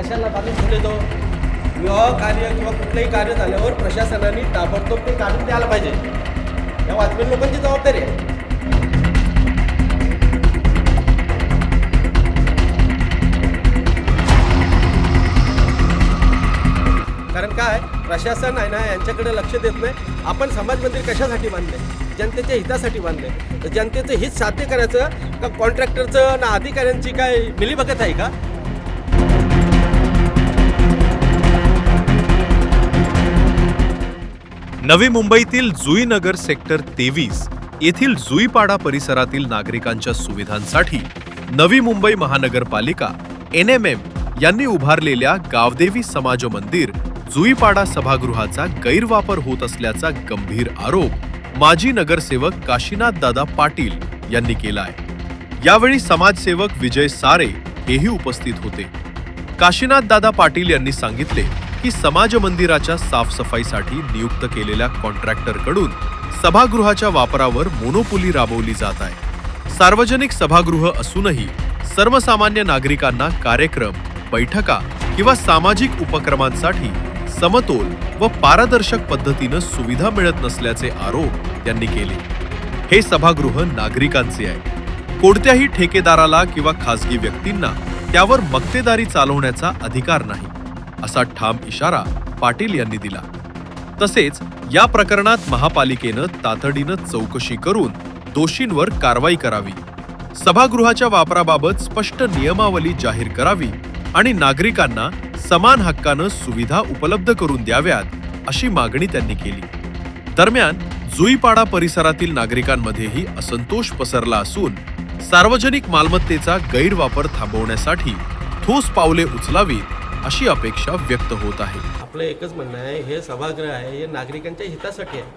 कशाला बाजून ठेवले तो विवाह कार्य किंवा कुठलंही कार्य झाल्यावर प्रशासनाने ताबडतोब ते काढून द्यायला पाहिजे. या वाचमेन लोकांची जबाबदारी आहे. कारण काय? प्रशासन आहे ना यांच्याकडे लक्ष देत नाही. आपण समाज मंदिर कशासाठी बांधले? जनतेच्या हितासाठी बांधले. तर जनतेचं हित साध्य करायचं का कॉन्ट्रॅक्टरचं ना अधिकाऱ्यांची काय मिलीभगत आहे का? नवी मुंबईतील जुईनगर सेक्टर तेवीस येथील जुईपाडा परिसरातील नागरिकांच्या सुविधांसाठी नवी मुंबई महानगरपालिका एन एम एम यांनी उभारलेल्या गावदेवी समाज मंदिर जुईपाडा सभागृहाचा गैरवापर होत असल्याचा गंभीर आरोप माजी नगरसेवक काशीनाथ दादा पाटील यांनी केला आहे यावेळी समाजसेवक विजय सारे हेही उपस्थित होते. काशीनाथ दादा पाटील यांनी सांगितले की समाज मंदिराच्या साफसफाईसाठी नियुक्त केलेल्या कॉन्ट्रॅक्टरकडून सभागृहाच्या वापरावर मोनोपोली राबवली जात आहे. सार्वजनिक सभागृह असूनही सर्वसामान्य नागरिकांना कार्यक्रम बैठका किंवा सामाजिक उपक्रमांसाठी समतोल व पारदर्शक पद्धतीनं सुविधा मिळत नसल्याचे आरोप त्यांनी केले. हे सभागृह नागरिकांचे आहे. कोणत्याही ठेकेदाराला किंवा खासगी व्यक्तींना त्यावर मक्तेदारी चालवण्याचा अधिकार नाही. असा ठाम इशारा पाटील यांनी दिला. तसेच या प्रकरणात महापालिकेनं तातडीनं चौकशी करून दोषींवर कारवाई करावी. सभागृहाच्या वापराबाबत स्पष्ट नियमावली जाहीर करावी आणि नागरिकांना समान हक्कानं सुविधा उपलब्ध करून द्याव्यात अशी मागणी त्यांनी केली. दरम्यान जुईपाडा परिसरातील नागरिकांमध्येही असंतोष पसरला असून सार्वजनिक मालमत्तेचा गैरवापर थांबवण्यासाठी ठोस पावले उचलावीत अशी अपेक्षा व्यक्त होत आहे. आपलं एकच म्हणणं आहे हे सभागृह आहे हे नागरिकांच्या हितासाठी आहे.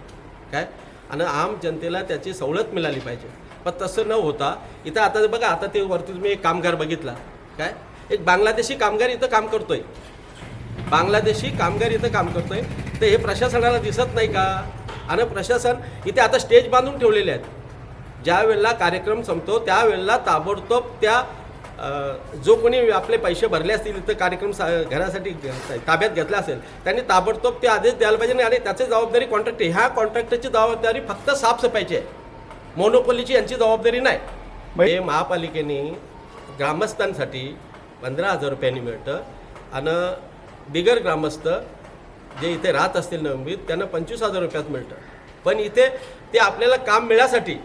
काय? आणि आम जनतेला त्याची सवलत मिळाली पाहिजे. पण तसं न होता इथं आता बघा आता ते वरती तुम्ही एक कामगार बघितला. काय? एक बांगलादेशी कामगार इथं काम करतोय. बांगलादेशी कामगार इथं काम करतोय. तर हे प्रशासनाला दिसत नाही का? आणि प्रशासन इथे आता स्टेज बांधून ठेवलेले आहेत. ज्या वेळेला कार्यक्रम संपतो त्यावेळेला ताबडतोब त्या जो कोणी आपले पैसे भरले असतील इथं कार्यक्रम सा घरासाठी ताब्यात घेतला असेल त्यांनी ताबडतोब ते आदेश द्यायला पाहिजे आणि त्याची जबाबदारी कॉन्ट्रॅक्ट ह्या कॉन्ट्रॅक्टरची जबाबदारी फक्त साफसफाईची आहे. मोनोपोलीची यांची जबाबदारी नाही. हे महापालिकेने ग्रामस्थांसाठी पंधरा हजार रुपयांनी मिळतं आणि बिगर ग्रामस्थ जे इथे राहत असतील नवमीत त्यांना पंचवीस हजार रुपयात मिळतं. पण इथे ते आपल्याला काम मिळासाठी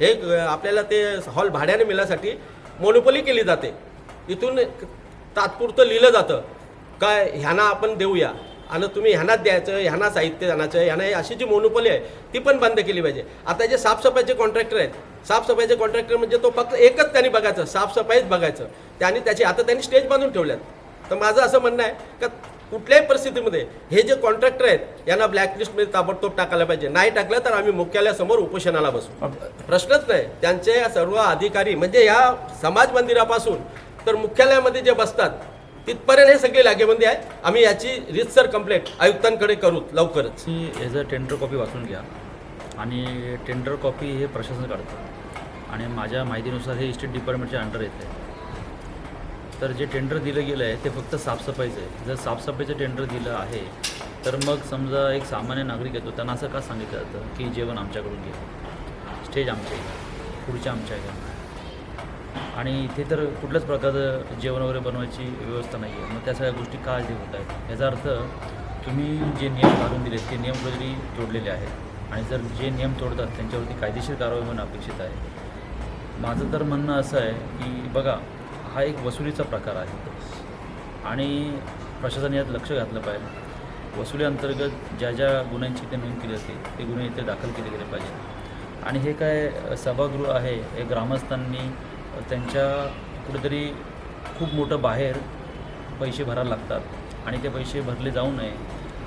हे आपल्याला ते हॉल भाड्याने मिळण्यासाठी मोनोपोली केली जाते. इथून तात्पुरतं लिहिलं जातं. काय ह्यांना आपण देऊया. आणि तुम्ही ह्यांनाच द्यायचं ह्यांना साहित्य आणायचं ह्यांना अशी जी मोनोपोली आहे ती पण बंद केली पाहिजे. आता जे साफसफाईचे कॉन्ट्रॅक्टर आहेत साफसफाईचे कॉन्ट्रॅक्टर म्हणजे तो फक्त एकच त्यांनी बघायचं साफसफाईच बघायचं. त्यांनी त्याची आता त्यांनी स्टेज बांधून ठेवल्यात. तर माझं असं म्हणणं आहे का कुठल्याही परिस्थितीमध्ये हे जे कॉन्ट्रॅक्टर आहेत यांना ब्लॅकलिस्टमध्ये ताबडतोब टाकायला पाहिजे. नाही टाकलं तर आम्ही मुख्यालयासमोर उपोषणाला बसू. प्रश्नच नाही. त्यांचे सर्व अधिकारी म्हणजे या समाज मंदिरापासून तर मुख्यालयामध्ये जे बसतात तिथपर्यंत हे सगळे लागेबंदी आहे. आम्ही याची रितसर कंप्लेंट आयुक्तांकडे करू लवकरच. तुम्ही याचं टेंडर कॉपी वाचून घ्या. आणि टेंडर कॉपी हे प्रशासन काढतं. आणि माझ्या माहितीनुसार हे इस्टेट डिपार्टमेंटच्या अंडर येते तर जे टेंडर दिलं गेलं आहे ते फक्त साफसफाईचं आहे. जर साफसफाईचं टेंडर दिलं आहे तर मग समजा एक सामान्य नागरिक येतो त्यांना असं का सांगितलं जातं की जेवण आमच्याकडून घे? स्टेज आमच्या आहे. खुर्च्या आमच्या इथं आणि इथे तर कुठल्याच प्रकारचं जेवण वगैरे बनवायची व्यवस्था नाही आहे. मग त्या सगळ्या गोष्टी का जे होत आहेत? याचा अर्थ तुम्ही जे नियम घालून दिले ते नियम कुठेतरी तोडलेले आहेत. आणि जर जे नियम तोडतात त्यांच्यावरती कायदेशीर कारवाई होणं अपेक्षित आहे. माझं तर म्हणणं असं आहे की बघा हा एक वसुलीचा प्रकार आहे. आणि प्रशासन यात लक्ष घातलं पाहिजे. वसुली अंतर्गत ज्या ज्या गुन्ह्यांची इथे नोंद केली असते ते गुन्हे इथे दाखल केले गेले पाहिजे आणि हे काय सभागृह आहे हे ग्रामस्थांनी त्यांच्या कुठेतरी खूप मोठं बाहेर पैसे भरायला लागतात. आणि ते पैसे भरले जाऊ नये.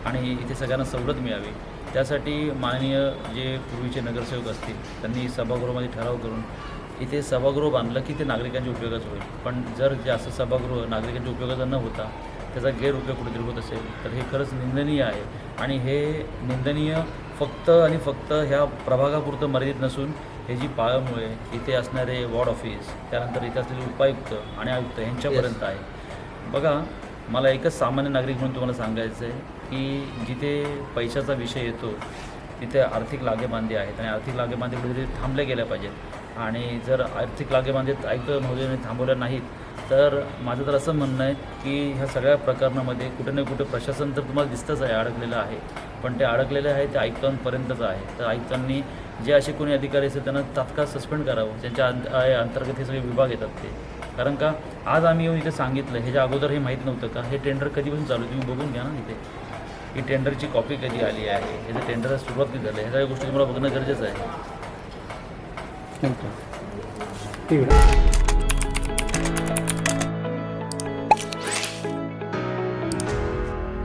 आणि इथे सगळ्यांना सवलत मिळावी. त्यासाठी माननीय जे पूर्वीचे नगरसेवक असतील त्यांनी सभागृहामध्ये ठराव करून इथे सभागृह बांधलं की ते नागरिकांच्या उपयोगाचं होईल. पण जर जे असं सभागृह नागरिकांच्या उपयोगाचं न होता त्याचा गैरउपयोग कुठेतरी होत असेल तर हे खरंच निंदनीय आहे. आणि हे निंदनीय फक्त आणि फक्त ह्या प्रभागापुरतं मर्यादित नसून हे जी पाळमुळे इथे असणारे वॉर्ड ऑफिस त्यानंतर इथे असलेले उपायुक्त आणि आयुक्त यांच्यापर्यंत आहे. बघा मला एकच सामान्य नागरिक म्हणून तुम्हाला सांगायचं आहे की जिथे पैशाचा विषय येतो तिथे आर्थिक लागेबांधे आहेत. आणि आर्थिक लागेबांधे कुठेतरी थांबल्या गेल्या पाहिजेत. आणि जर आर्थिक लागेबांधे आयुक्त महोदयाने थांबवल्या नाहीत तर माझं तर असं म्हणणं आहे की ह्या सगळ्या प्रकरणामध्ये कुठे ना कुठे प्रशासन तर तुम्हाला दिसतंच आहे अडकलेलं आहे. पण ते अडकलेले आहे ते आयुक्तांपर्यंतच आहे. तर आयुक्तांनी जे असे कोणी अधिकारी असतील त्यांना तात्काळ सस्पेंड करावं. ज्यांच्या अंत आहे अंतर्गत हे सगळे विभाग येतात ते. कारण का आज आम्ही येऊन इथे सांगितलं ह्याच्या अगोदर हे माहीत नव्हतं का हे टेंडर कधीपासून चालू आहे? तुम्ही बघून घ्या ना इथे ही टेंडरची कॉपी कधी आली आहे? ह्याचं टेंडर सुरुवात कधी झाली ह्या सगळ्या गोष्टी तुम्हाला बघणं गरजेचं आहे. Thank you.